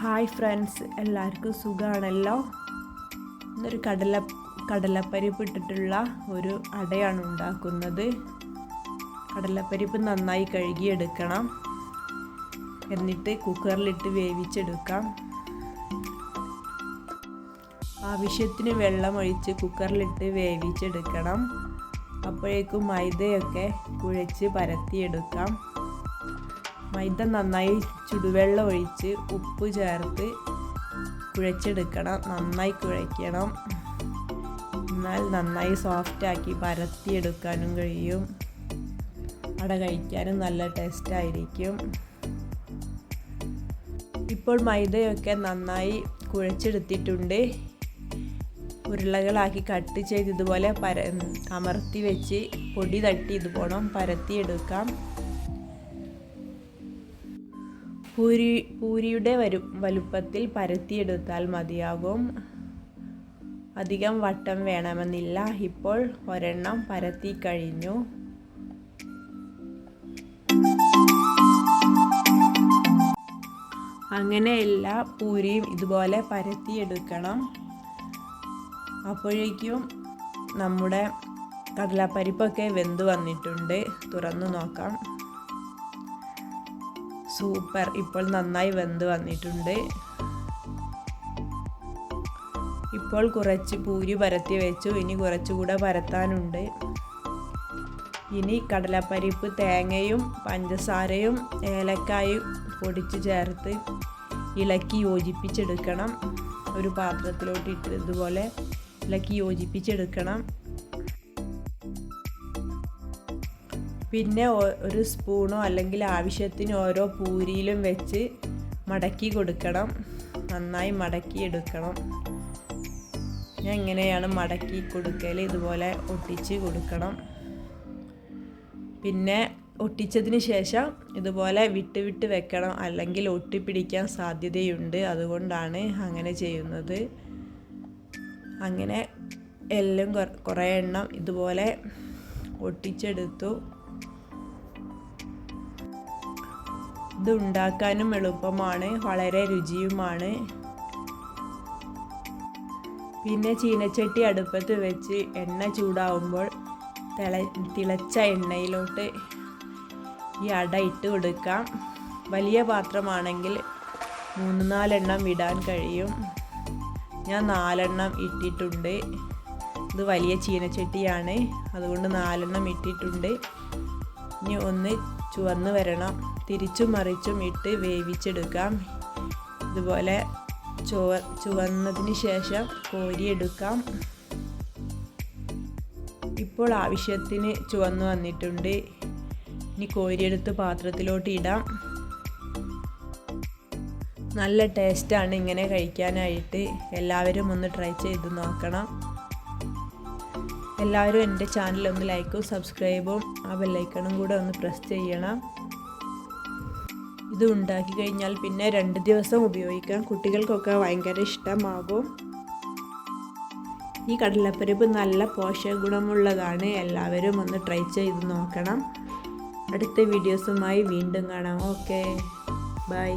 Hi friends എല്ലാവർക്കും സുഖമാണല്ലോ ഇന്നൊരു കടല കടലപ്പരിപ്പ് ഇട്ടിട്ടുള്ള ഒരു അടയാണ് ഉണ്ടാക്കുന്നത്. കടലപ്പരിപ്പ് നന്നായി കഴുകിയെടുക്കണം. എന്നിട്ട് കുക്കറിലിട്ട് വേവിച്ചെടുക്കാം. ആവശ്യത്തിന് വെള്ളമൊഴിച്ച് കുക്കറിലിട്ട് വേവിച്ചെടുക്കണം. അപ്പോഴേക്കും മൈദയൊക്കെ കുഴച്ച് പരത്തിയെടുക്കാം. മൈദ നന്നായി ചുടുവെള്ളം ഒഴിച്ച് ഉപ്പ് ചേർത്ത് കുഴച്ചെടുക്കണം. നന്നായി കുഴയ്ക്കണം. എന്നാൽ നന്നായി സോഫ്റ്റാക്കി പരത്തിയെടുക്കാനും കഴിയും. അട കഴിക്കാനും നല്ല ടേസ്റ്റ് ആയിരിക്കും. ഇപ്പോൾ മൈദയൊക്കെ നന്നായി കുഴച്ചെടുത്തിട്ടുണ്ട്. ഉരുളകളാക്കി കട്ട് ചെയ്ത് ഇതുപോലെ പര അമർത്തി വെച്ച് പൊടി തട്ടി ഇതുപോണം പരത്തിയെടുക്കാം. പൂരി പൂരിയുടെ വരു വലുപ്പത്തിൽ പരത്തിയെടുത്താൽ മതിയാകും. അധികം വട്ടം വേണമെന്നില്ല. ഇപ്പോൾ ഒരെണ്ണം പരത്തി കഴിഞ്ഞു. അങ്ങനെ എല്ലാ പൂരിയും ഇതുപോലെ പരത്തിയെടുക്കണം. അപ്പോഴേക്കും നമ്മുടെ കടലപ്പരിപ്പൊക്കെ വെന്ത് വന്നിട്ടുണ്ട്. തുറന്നു നോക്കാം. സൂപ്പർ. ഇപ്പോൾ നന്നായി വെന്ത് വന്നിട്ടുണ്ട്. ഇപ്പോൾ കുറച്ച് പൂരി പരത്തി വെച്ചു. ഇനി കുറച്ചുകൂടെ പരത്താനുണ്ട്. ഇനി കടലപ്പരിപ്പ് തേങ്ങയും പഞ്ചസാരയും ഏലക്കായും പൊടിച്ച് ചേർത്ത് ഇളക്കി യോജിപ്പിച്ചെടുക്കണം. ഒരു പാത്രത്തിലോട്ട് ഇട്ട് ഇതുപോലെ ഇളക്കി യോജിപ്പിച്ചെടുക്കണം. പിന്നെ ഒരു സ്പൂണോ അല്ലെങ്കിൽ ആവശ്യത്തിന് ഓരോ പൂരിയിലും വെച്ച് മടക്കി കൊടുക്കണം. നന്നായി മടക്കി എടുക്കണം ഞാൻ എങ്ങനെയാണ് മടക്കി കൊടുക്കൽ ഇതുപോലെ ഒട്ടിച്ച് കൊടുക്കണം. പിന്നെ ഒട്ടിച്ചതിന് ശേഷം ഇതുപോലെ വിട്ട് വിട്ട് വെക്കണം. അല്ലെങ്കിൽ ഒട്ടിപ്പിടിക്കാൻ സാധ്യതയുണ്ട്. അതുകൊണ്ടാണ് അങ്ങനെ ചെയ്യുന്നത്. അങ്ങനെ എല്ലാം കുറേ എണ്ണം ഇതുപോലെ ഒട്ടിച്ചെടുത്തു. ഇത് ഉണ്ടാക്കാനും എളുപ്പമാണ് വളരെ രുചിയുമാണ്. പിന്നെ ചീനച്ചട്ടി അടുപ്പത്ത് വെച്ച് എണ്ണ ചൂടാവുമ്പോൾ തിള തിളച്ച എണ്ണയിലോട്ട് ഈ അട ഇട്ട് കൊടുക്കാം. വലിയ പാത്രമാണെങ്കിൽ മൂന്ന് നാലെണ്ണം ഇടാൻ കഴിയും. ഞാൻ നാലെണ്ണം ഇട്ടിട്ടുണ്ട്. ഇത് വലിയ ചീനച്ചട്ടിയാണ്. അതുകൊണ്ട് നാലെണ്ണം ഇട്ടിട്ടുണ്ട്. ഇനി ഒന്ന് ചുവന്ന് വരണം. തിരിച്ചും മറിച്ചും ഇട്ട് വേവിച്ചെടുക്കാം. ഇതുപോലെ ചുവ ചുവന്നതിന് ശേഷം കോരിയെടുക്കാം. ഇപ്പോൾ ആവശ്യത്തിന് ചുവന്ന് വന്നിട്ടുണ്ട്. ഇനി കോരിയെടുത്ത് പാത്രത്തിലോട്ട് ഇടാം. നല്ല ടേസ്റ്റാണ് ഇങ്ങനെ കഴിക്കാനായിട്ട്. എല്ലാവരും ഒന്ന് ട്രൈ ചെയ്ത് നോക്കണം. എല്ലാവരും എന്റെ ചാനൽ ഒന്ന് ലൈക്കും സബ്സ്ക്രൈബും ആ ബെല്ലൈക്കണും കൂടെ ഒന്ന് പ്രസ് ചെയ്യണം. ഇത് ഉണ്ടാക്കി കഴിഞ്ഞാൽ പിന്നെ രണ്ട് ദിവസം ഉപയോഗിക്കാം കുട്ടികൾക്കൊക്കെ ഭയങ്കര ഇഷ്ടമാകും ഈ കടലപ്പരിപ്പ് നല്ല പോഷക ഗുണമുള്ളതാണ്. എല്ലാവരും ഒന്ന് ട്രൈ ചെയ്ത് നോക്കണം. അടുത്ത വീഡിയോസുമായി വീണ്ടും കാണാം. Okay bye